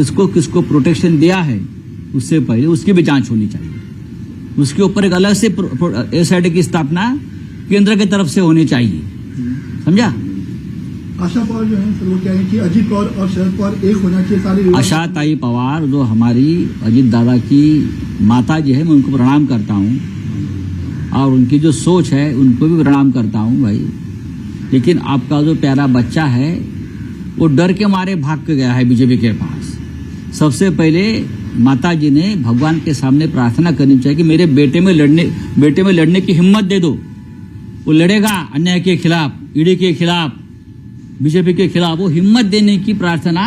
किसको किसको प्रोटेक्शन दिया है उससे पहले उसकी भी जाँच होनी चाहिए। उसके ऊपर एक अलग से एस की स्थापना केंद्र की के तरफ़ से होनी चाहिए। समझा? आशा पवार जो है वो कह रहे हैं कि अजीत पवार और शरद पवार एक होना चाहिए सारे आशा ताई पवार जो हमारी अजीत दादा की माता जी है मैं उनको प्रणाम करता हूँ। और उनकी जो सोच है उनको भी प्रणाम करता हूँ भाई। लेकिन आपका जो प्यारा बच्चा है वो डर के मारे भाग के गया है बीजेपी के पास। सबसे पहले माता जी ने भगवान के सामने प्रार्थना करनी चाहिए कि मेरे बेटे में लड़ने बेटे में लड़ने की हिम्मत दे दो। वो लड़ेगा अन्याय के खिलाफ ईडी के खिलाफ बीजेपी के खिलाफ वो हिम्मत देने की प्रार्थना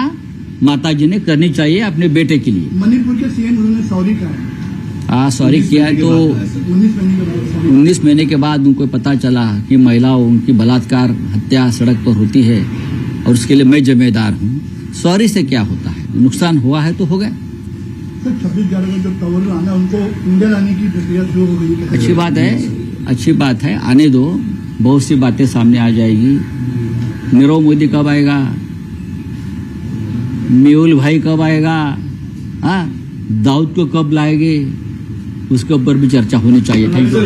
माता जी ने करनी चाहिए अपने बेटे के लिए। मणिपुर के सीएम उन्होंने सॉरी कहा हाँ। सॉरी किया है तो उन्नीस महीने के बाद उन्नीस महीने के बाद उनको पता चला कि महिलाओं उनकी बलात्कार हत्या सड़क पर होती है और उसके लिए मैं जिम्मेदार हूँ। सॉरी से क्या होता है? नुकसान हुआ है तो हो गया। सर छब्बीस ग्यारह में जब तंवर आना उनको इंडिया लाने की प्रक्रिया शुरू हो गई अच्छी बात है अच्छी बात है आने दो बहुत सी बातें सामने आ जाएगी। नीरव मोदी कब आएगा? मेहुल भाई कब आएगा? हाँ दाऊद को कब लाएँगे? उसके ऊपर भी चर्चा होनी चाहिए। Thank you.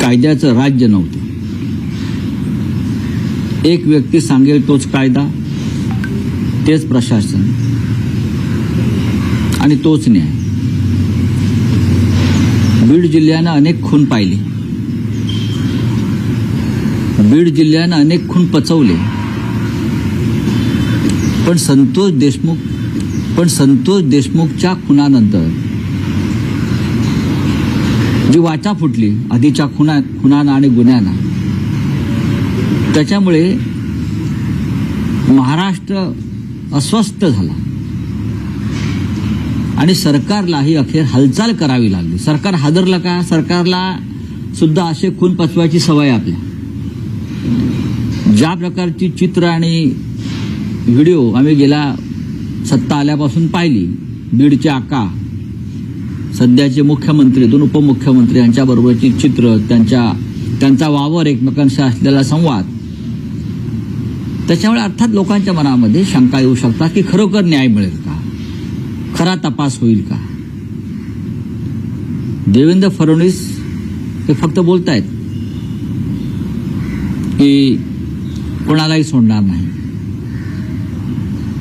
कायद्याचं राज्य नव्हतं. एक व्यक्ती सांगेल तोच कायदा तेच प्रशासन आणि तोच न्याय. बीड जिल्ह्यानं अनेक खून पाहिले. बीड जिल्ह्यानं अनेक खून पचवले. पण संतोष देशमुख पण संतोष देशमुखच्या खुनानंतर. जी वाचा फुटली आधीच्या खुना खुनाना आणि गुन्ह्यांना. त्याच्यामुळे महाराष्ट्र अस्वस्थ झाला. आणि सरकारलाही अखेर हालचाल करावी लागली. सरकार हादरलं का? सरकारला सुद्धा असे खून पचवायची सवय आपल्या. ज्या प्रकारची चित्र आणि व्हिडिओ आम्ही गेल्या सत्ता आल्यापासून पाहिली. बीडचे आका. सध्याचे मुख्यमंत्री दोन उपमुख्यमंत्री यांच्याबरोबरची चित्र त्यांच्या त्यांचा वावर एकमेकांशी असलेला संवाद. त्याच्यामुळे अर्थात लोकांच्या मनामध्ये शंका येऊ शकतात की खरोखर न्याय मिळेल का? खरा तपास होईल का? देवेंद्र फडणवीस हे फक्त बोलतायत की कोणालाही सोडणार नाही.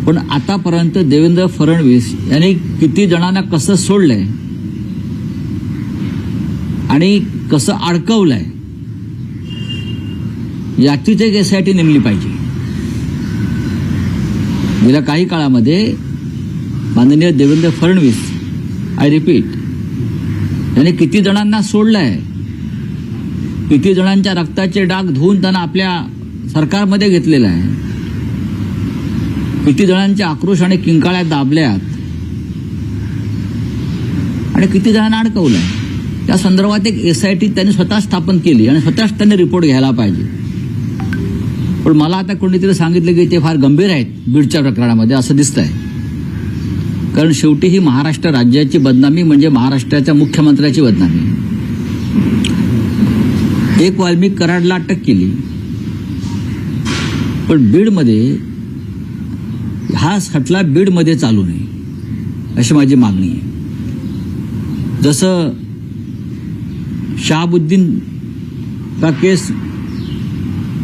पण आतापर्यंत देवेंद्र फडणवीस यांनी किती जणांना कसं सोडलंय आणि कसं अडकवलंय याचीच एक एस आय टी नेमली पाहिजे. गेल्या काही काळामध्ये माननीय देवेंद्र फडणवीस आय रिपीट यांनी किती जणांना सोडलंय? किती जणांच्या रक्ताचे डाग धुवून त्यांना आपल्या सरकारमध्ये घेतलेलं आहे? किती जणांच्या आक्रोश आणि किंकाळ्या दाबल्यात. आणि किती जणांना अडकवलं त्या संदर्भात एक एस आय टी त्यांनी स्वतः स्थापन केली आणि स्वतःच त्यांनी रिपोर्ट घ्यायला पाहिजे. पण मला आता कोणीतरी सांगितलं की ते फार गंभीर आहेत बीडच्या प्रकरणामध्ये असं दिसतंय. कारण शेवटी ही महाराष्ट्र राज्याची बदनामी म्हणजे महाराष्ट्राच्या मुख्यमंत्र्याची बदनामी. एक वाल्मिक कराडला अटक केली. पण बीडमध्ये हा खटला बीडमध्ये चालू नये अशी माझी मागणी आहे. जसं शहाबुद्दीन का केस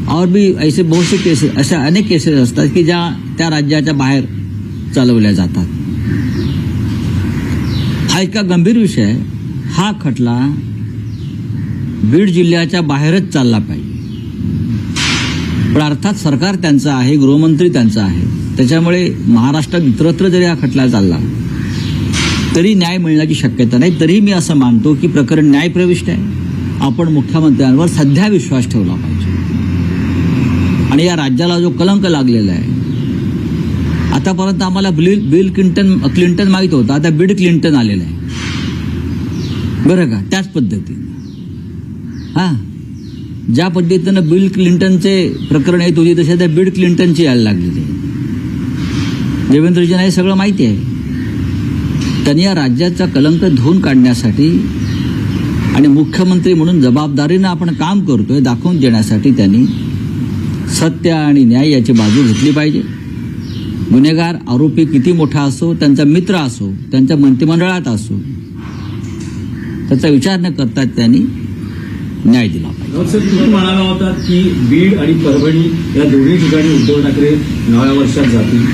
और भी ऐसे बहुत से केसेस अशा अनेक केसेस असतात की ज्या त्या राज्याच्या बाहेर चालवल्या जातात. हा इतका गंभीर विषय हा खटला बीड जिल्ह्याच्या बाहेरच चालला पाहिजे. पण अर्थात सरकार त्यांचं आहे गृहमंत्री त्यांचं आहे. त्याच्यामुळे महाराष्ट्रात इतरत्र जरी हा खटला चालला तरी न्याय मिळण्याची शक्यता नाही. तरी मी असं मानतो की प्रकरण न्यायप्रविष्ट आहे. आपण मुख्यमंत्र्यांवर सध्या विश्वास ठेवला पाहिजे. आणि या राज्याला जो कलंक लागलेला आहे आतापर्यंत आम्हाला बिल बिल क्लिंटन क्लिंटन माहीत होतं. आता बिड क्लिंटन आलेलं आहे. बरं का? त्याच पद्धतीनं. हां? ज्या पद्धतीनं बिल क्लिंटनचे प्रकरण येत होती तसे त्या बिड क्लिंटनची यायला लागलेली देवेंद्रजींना हे सगळं माहिती आहे. त्यांनी या राज्याचा कलंक धुवून काढण्यासाठी आणि मुख्यमंत्री म्हणून जबाबदारीनं आपण काम करतोय दाखवून देण्यासाठी त्यांनी सत्य आणि न्याय याची बाजू घेतली पाहिजे. गुन्हेगार आरोपी किती मोठा असो त्यांचा मित्र असो त्यांच्या मंत्रिमंडळात असो त्याचा विचार न करता त्यांनी न्याय दिला तुम्ही म्हणाला होता की बीड आणि परभणी या दोन्ही ठिकाणी उद्धव ठाकरे नव्या वर्षात जातील.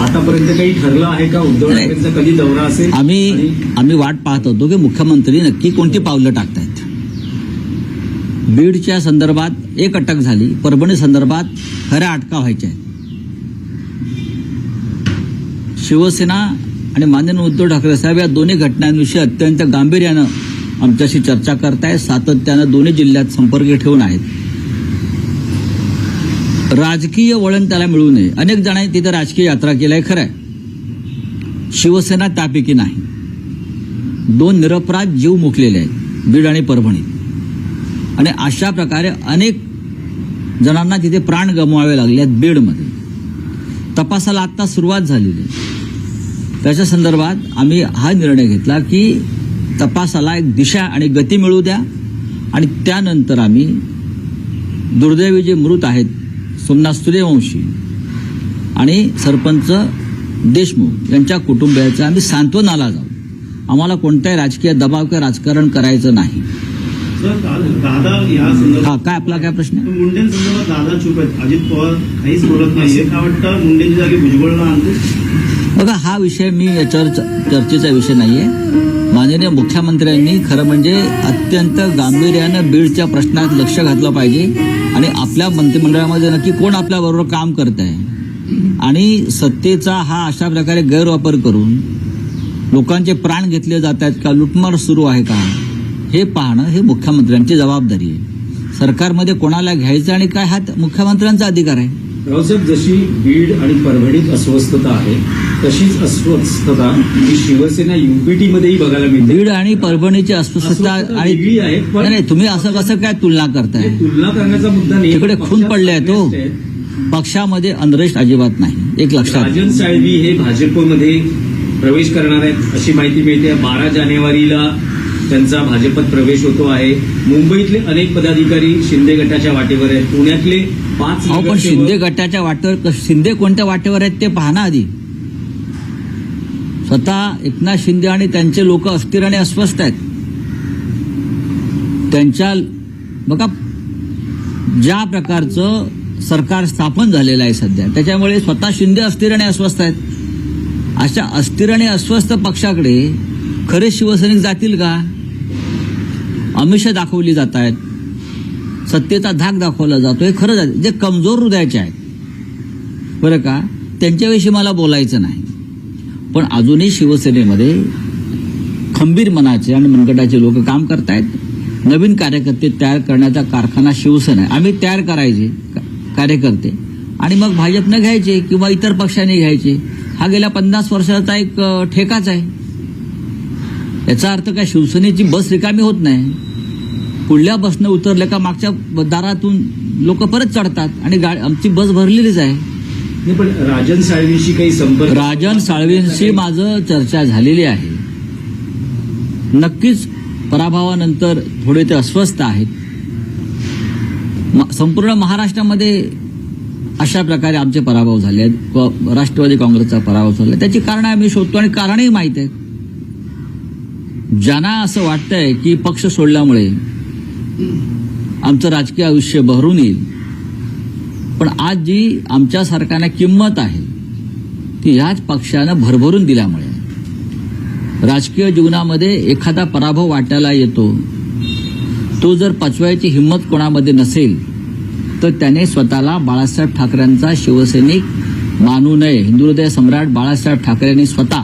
आतापर्यंत काही ठरलं आहे का? उद्धव. ठाकरेंचा कधी दौरा असेल? आम्ही आम्ही वाट पाहत होतो की मुख्यमंत्री नक्की कोणती पावलं टाकतायत. बीडच्या संदर्भात एक अटक झाली परभणी संदर्भात खऱ्या अटका व्हायच्या आहेत. शिवसेना आणि माननीय उद्धव ठाकरे साहेब या दोन्ही घटनांविषयी अत्यंत गांभीर्यानं आमच्याशी चर्चा करतायत सातत्यानं दोन्ही जिल्ह्यात संपर्क ठेवून आहेत. राजकीय वळण त्याला मिळू नये. अनेक जणांनी तिथे राजकीय यात्रा केल्या आहे खरं आहे शिवसेना त्यापैकी नाही. दोन निरपराध जीव मुकलेले आहेत बीड आणि परभणीत. आणि अशा प्रकारे अनेक जणांना तिथे प्राण गमवावे लागले आहेत बीडमध्ये. तपासाला आत्ता सुरुवात झालेली आहे. त्याच्या संदर्भात आम्ही हा निर्णय घेतला की तपासाला एक दिशा आणि गती मिळू द्या. आणि त्यानंतर आम्ही दुर्दैवी जे मृत आहेत सोमनाथ सूर्यवंशी आणि सरपंच देशमुख यांच्या कुटुंबियाचं आम्ही सांत्वनाला जाऊ. आम्हाला कोणत्याही राजकीय दबाव किंवा राजकारण करायचं नाही. हा काय आपला काय प्रश्न दादा चुप आहेत. अजित पवार काहीच बोलत नाहीये. काय वाटतं? मुंडेंची जागी भुजबळला आणतो बघा हा विषय मी याच्यावर चर्चेचा विषय नाहीये. माननीय मुख्यमंत्र्यांनी खरं म्हणजे अत्यंत गांभीर्यानं बीडच्या प्रश्नात लक्ष घातलं पाहिजे आणि आपल्या मंत्रिमंडळामध्ये नक्की कोण आपल्याबरोबर काम करत आहे आणि सत्तेचा हा अशा प्रकारे गैरवापर करून लोकांचे प्राण घेतले जात आहेत का? लुटमार सुरू आहे का? हे पाहणं हे मुख्यमंत्र्यांची जबाबदारी आहे. सरकारमध्ये कोणाला घ्यायचं आणि काय? हा मुख्यमंत्र्यांचा अधिकार आहे. रावसाहेब जशी बीड आणि परभणीत अस्वस्थता आहे तशीच अस्वस्थता ही शिवसेना युपीटी मध्येही बघायला मिळते. बीड आणि परभणीची अस्वस्थता आणि वेगळी आहे, पण- नाही, नाही तुम्ही असं कसं काय तुलना करताय? तुलना करण्याचा मुद्दा नाही. तिकडे खून पडले आहेत हो. पक्षामध्ये अनरेस्ट अजिबात नाही. एक लक्षात. राजन साळवी हे भाजपमध्ये प्रवेश करणार आहेत अशी माहिती मिळते. बारा जानेवारीला त्यांचा भाजपात प्रवेश होतो आहे. मुंबईतले अनेक पदाधिकारी शिंदे गटाच्या वाटेवर आहेत. पुण्यातले पाच पण शिंदे गटाच्या वाटेवर शिंदे कोणत्या वाटेवर आहेत ते पाहा ना आधी. स्वतः एकनाथ शिंदे आणि त्यांचे लोक अस्थिर आणि अस्वस्थ आहेत. त्यांच्या बघा ज्या प्रकारचं सरकार स्थापन झालेलं आहे सध्या त्याच्यामुळे स्वतः शिंदे अस्थिर आणि अस्वस्थ आहेत. अशा अस्थिर आणि अस्वस्थ पक्षाकडे खरे शिवसैनिक जातील का? अमिष दाखवली जात आहेत. सत्तेचा धाक दाखवला जातो हे खरं जे कमजोर हृदयाचे आहेत. बरं का? त्यांच्याविषयी मला बोलायचं नाही. पण अजूनही शिवसेनेमध्ये खंबीर मनाचे आणि मनगटाचे लोक काम करतायत. नवीन कार्यकर्ते तयार करण्याचा कारखाना शिवसेना आहे. आम्ही तयार करायचे का- कार्यकर्ते. आणि मग भाजपनं घ्यायचे किंवा इतर पक्षांनी घ्यायचे. हा गेल्या पन्नास वर्षाचा एक ठेकाच आहे. याचा अर्थ काय? शिवसेनेची बस रिकामी होत नाही. पुढल्या बसनं उतरल्या का मागच्या दारातून लोक परत चढतात आणि गा आमची बस भरलेलीच आहे. पण राजन साळवींशी काही संपर्क राजन साळवींशी माझं चर्चा झालेली आहे. नक्कीच पराभवानंतर थोडे ते अस्वस्थ आहेत. संपूर्ण महाराष्ट्रामध्ये अशा प्रकारे आमचे पराभव झाले आहेत. राष्ट्रवादी काँग्रेसचा पराभव झाला. त्याची कारण आम्ही शोधतो आणि कारणही माहीत आहेत. ज्यांना असं वाटतंय की पक्ष सोडल्यामुळे आमचं राजकीय आयुष्य बहरून येईल पण आज जी आमच्या सरकारला किंमत आहे ती ह्याच पक्षानं भरभरून दिल्यामुळे. राजकीय जीवनामध्ये एखादा पराभव वाटायला येतो. तो जर पचवायची हिंमत कोणामध्ये नसेल तर त्याने स्वतःला बाळासाहेब ठाकरेंचा शिवसैनिक मानू नये. हिंदुहृदय सम्राट बाळासाहेब ठाकरेंनी स्वतः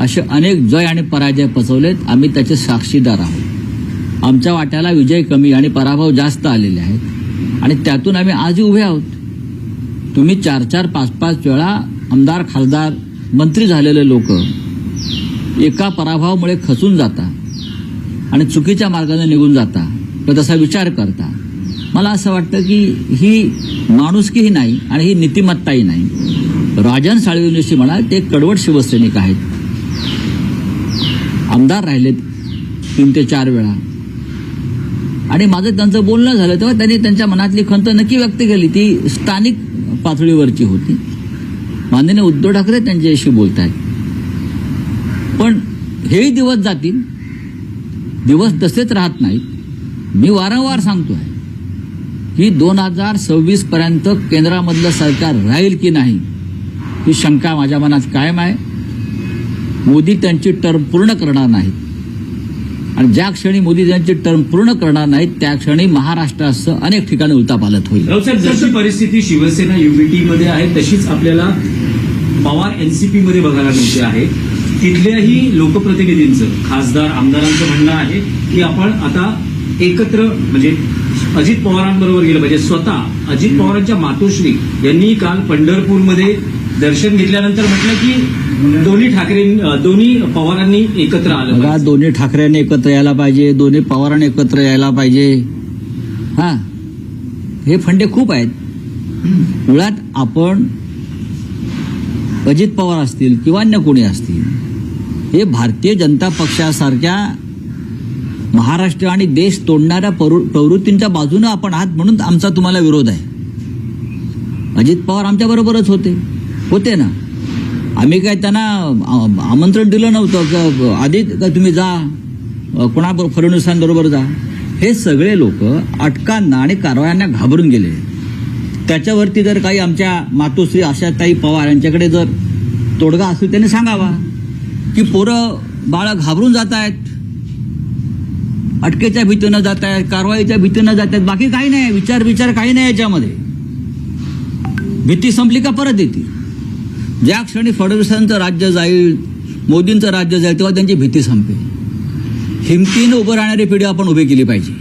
असे अनेक जय आणि पराजय पचवलेत. आम्ही त्याचे साक्षीदार आहोत. आमच्या वाट्याला विजय कमी आणि पराभव जास्त आलेले आहेत. आणि त्यातून आम्ही आजही उभे आहोत. तुम्ही चार चार पाच पाच वेळा आमदार खासदार मंत्री झालेले लोक एका पराभवामुळे खचून जाता आणि चुकीच्या मार्गाने निघून जाता. व तसा विचार करता. मला असं वाटतं की ही माणुसकीही नाही आणि ही नीतिमत्ताही नाही. राजन साळवींविषयी म्हणा ते कडवट शिवसैनिक आहेत. आमदार राहिलेत तीन ते चार वेळा. आणि माझं त्यांचं बोलणं झालं तेव्हा त्यांनी त्यांच्या मनातली खंत नक्की व्यक्त केली. ती स्थानिक पातळीवरची होती. माननीय उद्धव ठाकरे त्यांच्याशी बोलत आहेत पण हेही दिवस जातील. दिवस तसेच राहत नाहीत. मी वारंवार सांगतो आहे की दोन हजार सव्वीस पर्यंत केंद्रामधलं सरकार राहील की नाही ही शंका माझ्या मनात कायम आहे. मोदी त्यांची टर्म पूर्ण करणार नाहीत. आणि ज्या क्षणी मोदी टर्म पूर्ण करणार नाहीत त्या क्षणी महाराष्ट्रासह अनेक ठिकाणी उलतापालत होईल. जशी परिस्थिती शिवसेना युबीटीमध्ये आहे तशीच आपल्याला पवार एनसीपी मध्ये बघायला मिळते आहे. तिथल्याही लोकप्रतिनिधींचं खासदार आमदारांचं म्हणणं आहे की आपण आता एकत्र म्हणजे अजित पवारांबरोबर गेलं पाहिजे. स्वतः अजित पवारांच्या मातोश्री यांनी काल पंढरपूरमध्ये दर्शन घेतल्यानंतर म्हटलं की दोन्ही ठाकरे दोन्ही पवारांनी एकत्र आलं बघा. दोन्ही ठाकरेंनी एकत्र यायला पाहिजे दोन्ही पवारांनी एकत्र यायला पाहिजे. हा. हे फंडे खूप आहेत. मुळात आपण अजित पवार असतील किंवा अन्य कोणी असतील हे भारतीय जनता पक्षासारख्या महाराष्ट्र आणि देश तोडणाऱ्या प्रवृ- प्रवृत्तींच्या बाजूनं आपण आहात म्हणून आमचा तुम्हाला विरोध आहे. अजित पवार आमच्या बरोबरच होते. होते ना? आम्ही काय त्यांना आमंत्रण दिलं नव्हतं. आधी का तुम्ही जा. कोणाबरोबर फडणवीसांबरोबर जा. हे सगळे लोक अटकांना आणि कारवायांना घाबरून गेले. त्याच्यावरती जर काही आमच्या मातोश्री आशाताई पवार यांच्याकडे जर तोडगा असेल त्यांनी सांगावा. की पोरं बाळं घाबरून जात आहेत. अटकेच्या भीतीनं जात आहेत कारवाईच्या भीतीनं जात आहेत. बाकी काही नाही. विचार विचार काही नाही याच्यामध्ये. भीती संपली का परत येते ज्या क्षणी फडणवीसांचं राज्य जाईल मोदींचं राज्य जाईल तेव्हा त्यांची भीती संपेल. हिमतीनं उभं राहणारी पिढी आपण उभी केली पाहिजे.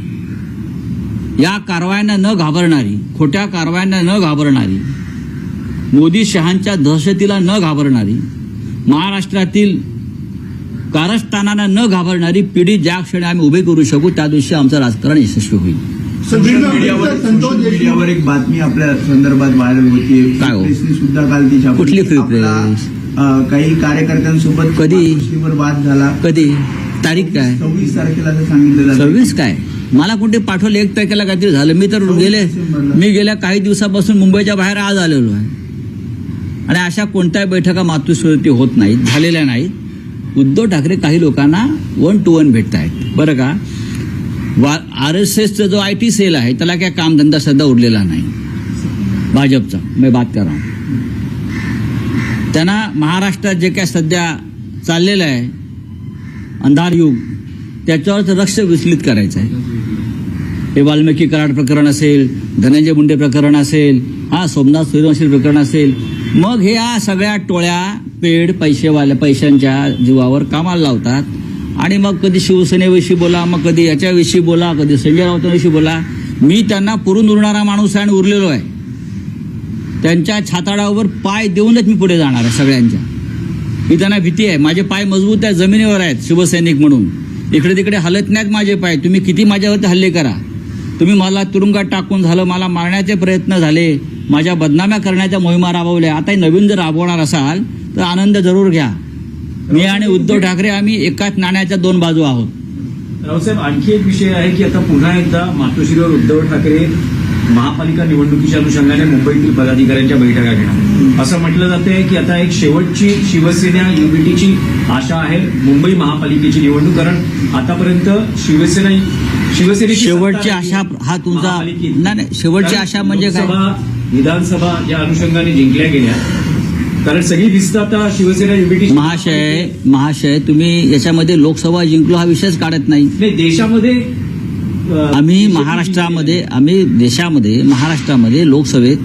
या कारवायांना न घाबरणारी खोट्या कारवायांना न घाबरणारी मोदी शहांच्या दहशतीला न घाबरणारी महाराष्ट्रातील कारस्थानांना न घाबरणारी पिढी ज्या क्षणी आम्ही उभी करू शकू त्या दिवशी आमचं राजकारण यशस्वी होईल. संदीप मीडियावर सोशल मीडियावर एक बातमी आपल्या संदर्भात व्हायरल होती काय हो? प्रेसने सुद्धा काल ती छापली. कुठली काही कार्यकर्त्यांसोबत कधी? वाद झाला. कधी? तारीख काय? सव्वीस तारखेला असं सांगितलं जातं. सर्व्हिस काय? मला कोणते पाठवले? एक तारखेला काहीतरी झालं. मी तर गेले मी गेल्या काही दिवसापासून मुंबईच्या बाहेर आज आलेलो आहे. आणि अशा कोणत्याही बैठका मातृस्वरूपी होत नाहीत झालेल्या नाहीत. उद्धव ठाकरे काही लोकांना वन टू वन भेटत आहेत बरं का? वा आर एस एसचा जो आय टी सेल आहे त्याला काय कामधंदा सध्या उरलेला नाही. भाजपचा. मी बात करा त्यांना महाराष्ट्रात जे काय सध्या चाललेलं आहे अंधार युग त्याच्यावर लक्ष विचलित करायचं आहे. हे वाल्मिकी कराड प्रकरण असेल धनंजय मुंडे प्रकरण असेल हा सोमनाथ सूर्यवंशी प्रकरण असेल मग हे या सगळ्या टोळ्या पेड पैसेवाल्या पैशांच्या जीवावर कामाला लावतात. आणि मग कधी शिवसेनेविषयी बोला मग कधी याच्याविषयी बोला कधी संजय राऊतांविषयी बोला. मी त्यांना पुरून उरणारा माणूस आहे आणि उरलेलो आहे. त्यांच्या छाताडावर पाय देऊनच मी पुढे जाणार आहे सगळ्यांच्या. ही त्यांना भीती आहे. माझे पाय मजबूत आहे जमिनीवर आहेत शिवसैनिक म्हणून. इकडे तिकडे हलत नाहीत माझे पाय. तुम्ही किती माझ्यावरती हल्ले करा. तुम्ही मला तुरुंगात टाकून झालं मला मारण्याचे प्रयत्न झाले. माझ्या बदनाम्या करण्याच्या मोहिमा राबवल्या. आता नवीन जर राबवणार असाल तर आनंद जरूर घ्या. मी आणि उद्धव ठाकरे आम्ही एकाच नाण्याच्या दोन बाजू आहोत. रावसाहेब आणखी एक विषय आहे की आता पुन्हा एकदा मातोश्रीवर उद्धव ठाकरे महापालिका निवडणुकीच्या अनुषंगाने मुंबईतील पदाधिकाऱ्यांच्या बैठका घेणार. असं म्हटलं जातंय की आता एक शेवटची शिवसेना युबीटीची आशा आहे. मुंबई महापालिकेची निवडणूक कारण आतापर्यंत शिवसेना शिवसेनेची शेवटची आशा हा तुमचा. नाही नाही शेवटची आशा म्हणजे काय? लोकसभा, विधानसभा या अनुषंगाने जिंकल्या गेल्या. कारण सगळी दिसतं आता शिवसेना युबीटी महाशय महाशय तुम्ही याच्यामध्ये लोकसभा जिंकलो हा विषयच काढत नाही. नाही देशामध्ये आम्ही महाराष्ट्रामध्ये आम्ही देशामध्ये महाराष्ट्रामध्ये लोकसभेत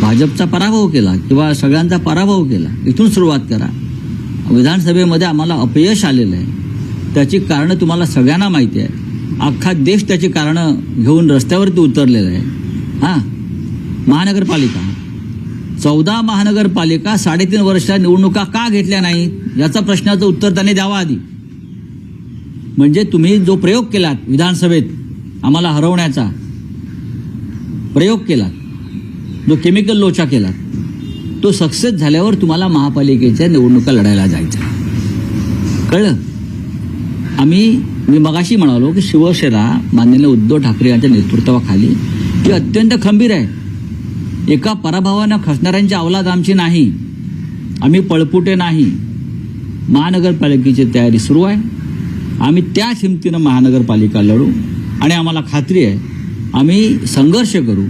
भाजपचा पराभव केला किंवा सगळ्यांचा पराभव केला. इथून सुरुवात करा. विधानसभेमध्ये आम्हाला अपयश आलेलं आहे. त्याची कारणं तुम्हाला सगळ्यांना माहिती आहे. अख्खा देश त्याची कारणं घेऊन रस्त्यावरती उतरलेला आहे. हां? महानगरपालिका. चौदा महानगरपालिका साडेतीन वर्षाच्या निवडणुका का घेतल्या नाहीत याचा प्रश्नाचं उत्तर त्यांनी द्यावं आधी. म्हणजे तुम्ही जो प्रयोग केलात विधानसभेत आम्हाला हरवण्याचा प्रयोग केला जो केमिकल लोचा केला तो सक्सेस झाल्यावर तुम्हाला महापालिकेच्या निवडणुका लढायला जायचं. कळलं? आम्ही मी मगाशी म्हणालो की शिवसेना माननीय उद्धव ठाकरे यांच्या नेतृत्वाखाली ती अत्यंत खंबीर आहे. एका पराभवानं खसणाऱ्यांची अवलाद आमची नाही आम्ही पळपुटे नाही महानगरपालिकेची तयारी सुरू आहे आम्ही त्या हिमतीनं महानगरपालिका लढू आणि आम्हाला खात्री आहे आम्ही संघर्ष करू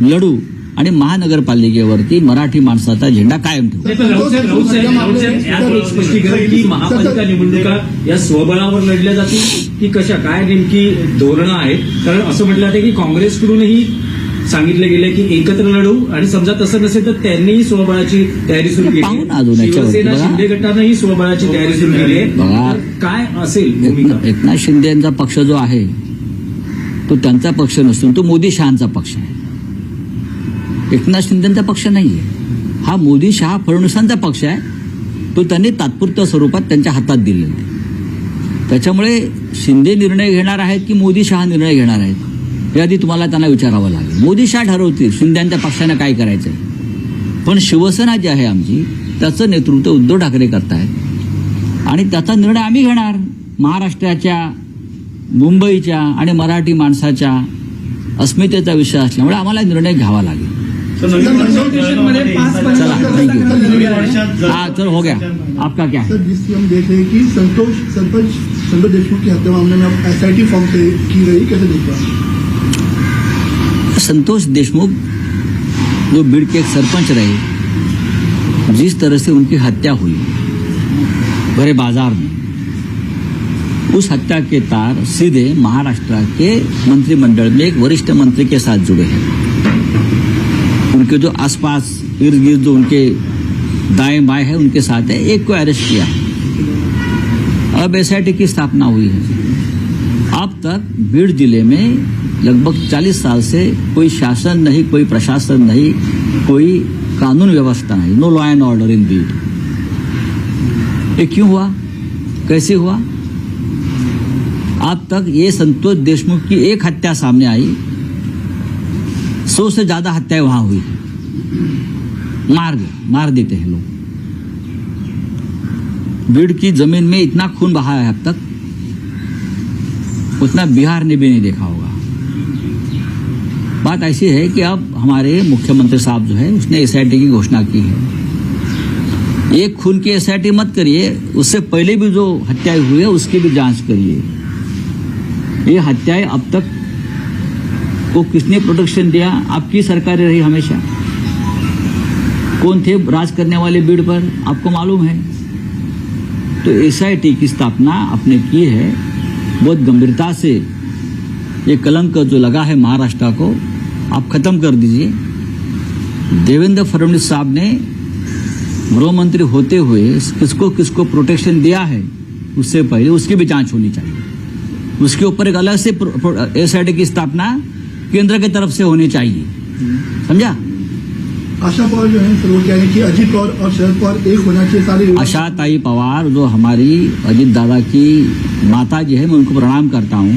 लढू आणि महानगरपालिकेवरती मराठी माणसाचा झेंडा कायम ठेवू महापालिका निवडणुका या स्वबळावर लढल्या जातील की कशा काय नेमकी धोरणं आहेत कारण असं म्हटलं जातं की काँग्रेसकडूनही सांगितलं गेलं की एकत्र लढू आणि समजा तसं नसेल तर त्यांनीही स्वबळाची तयारी सुरू केली आहे. शिवसेना. शिंदे गटानंही स्वबळाची तयारी सुरू केली आहे. काय असेल एकनाथ शिंदे यांचा पक्ष जो आहे तो त्यांचा पक्ष नसून तो मोदी शहाचा पक्ष आहे. एकनाथ शिंदेचा पक्ष नाहीये. हा मोदी शहा फडणवीसांचा पक्ष आहे. तो त्यांनी तात्पुरत्या स्वरूपात त्यांच्या हातात दिलेला आहे. त्याच्यामुळे शिंदे निर्णय घेणार आहेत की मोदी शहा निर्णय घेणार आहेत? हे आधी तुम्हाला त्यांना विचारावं लागेल. मोदी शहा ठरवतील शिंदेच्या पक्षाने काय करायचंय? पण शिवसेना जी आहे आमची त्याचं नेतृत्व उद्धव ठाकरे करतायत. आणि त्याचा निर्णय आम्ही घेणार. महाराष्ट्राच्या मुंबईच्या आणि मराठी माणसाच्या अस्मितेचा विषय असल्यामुळे आम्हाला निर्णय घ्यावा लागेल. चला, वर्षात हाँ चलो हो गया. आपका क्या है? सर जिससे हम देख रहे हैं कि संतोष सरपंच संतोष देशमुख की हत्या मामले में एस आई टी फॉर्म से की गई कैसे देखते हैं संतोष देशमुख जो बीड़ के एक सरपंच रहे, जिस तरह से उनकी हत्या हुई भरे बाज़ार में, उस हत्या के तार सीधे महाराष्ट्र के मंत्रिमंडल में एक वरिष्ठ मंत्री के साथ जुड़े हैं। उनके जो आसपास इर्द गिर्द जो उनके दाएँ बाएँ है, उनके साथ है, एक को अरेस्ट किया अब एसआईटी की स्थापना हुई है। अब तक बीड़ ज़िले में लगभग 40 साल से कोई शासन नहीं, कोई प्रशासन नहीं, कोई कानून व्यवस्था नहीं। No law and order in Beed ये क्यों हुआ? कैसे हुआ? अब तक ये संतोष देशमुख की एक हत्या सामने आई। सौ से ज़्यादा हत्याएँ वहाँ हुई। मार गए, मार देते हैं लोग। बीड़ की ज़मीन में इतना खून बहा है अब तक। उतना बिहार ने भी नहीं देखा होगा। बात ऐसी है कि अब हमारे मुख्यमंत्री साहब जो है, उसने एसआईटी की घोषणा की है। एक खून की एसआईटी मत करिए, उससे पहले भी जो हत्याएँ हुई है, उसकी भी जाँच करिए। ये हत्याएँ अब तक को किसने प्रोटेक्शन दिया? आपकी सरकार रही हमेशा। कौन थे राज करने वाले बीड़ पर? आपको मालूम है। तो एसआईटी की स्थापना आपने की है, बहुत गंभीरता से। ये कलंक जो लगा है महाराष्ट्र को आप खत्म कर दीजिए। देवेंद्र फडणवीस साहब ने गृह मंत्री होते हुए किसको किसको प्रोटेक्शन दिया है उससे पहले उसकी भी जाँच होनी चाहिए। उसके ऊपर एक अलग से एसआईटी की स्थापना केंद्र की के तरफ़ से होनी चाहिए। समझा? आशा पवार जो है हैं कि अजीत पवार और शरद पवार एक होना चाहिए सारे आशा ताई पवार जो हमारी अजीत दादा की माता जी है मैं उनको प्रणाम करता हूँ।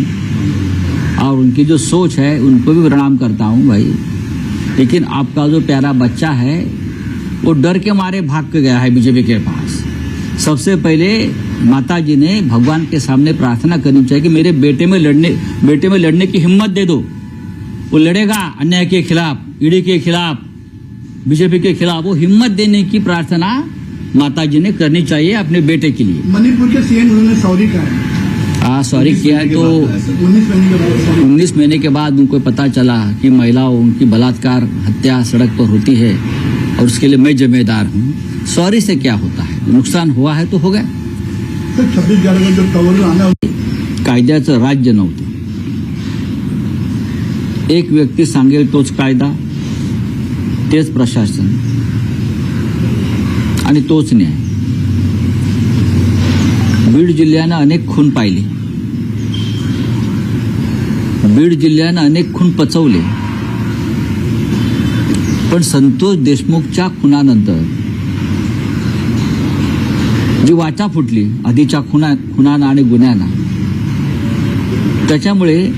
और उनकी जो सोच है उनको भी प्रणाम करता हूँ भाई। लेकिन आपका जो प्यारा बच्चा है वो डर के मारे भाग के गया है बीजेपी के पास। सबसे पहले माता जी ने भगवान के सामने प्रार्थना करनी चाहिए कि मेरे बेटे में लड़ने बेटे में लड़ने की हिम्मत दे दो। वो लड़ेगा अन्याय के खिलाफ ईडी के खिलाफ बीजेपी के खिलाफ। वो हिम्मत देने की प्रार्थना माता जी ने करनी चाहिए अपने बेटे के लिए। मणिपुर के सीएम उन्होंने है। आ, सॉरी किया है तो उन्नीस महीने के बाद उनको पता चला कि महिलाओं उनकी बलात्कार, हत्या सड़क पर होती है और उसके लिए मैं जिम्मेदार हूँ। सॉरी से क्या होता है? नुकसान हुआ है तो हो गया। कायद्याचं राज्य नव्हतं। एक व्यक्ती सांगेल तोच कायदा, तेच प्रशासन आणि तोच न्याय. बीड जिल्ह्यानं अनेक खून पाहिले. बीड जिल्ह्यानं अनेक खून पचवले. पण संतोष देशमुखच्या खुनानंतर जी वाचा फुटली आधीच्या खुना खुनाना आणि गुन्ह्यांना त्याच्यामुळे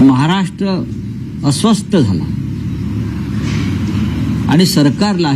महाराष्ट्र अस्वस्थ झाला. आणि सरकारलाही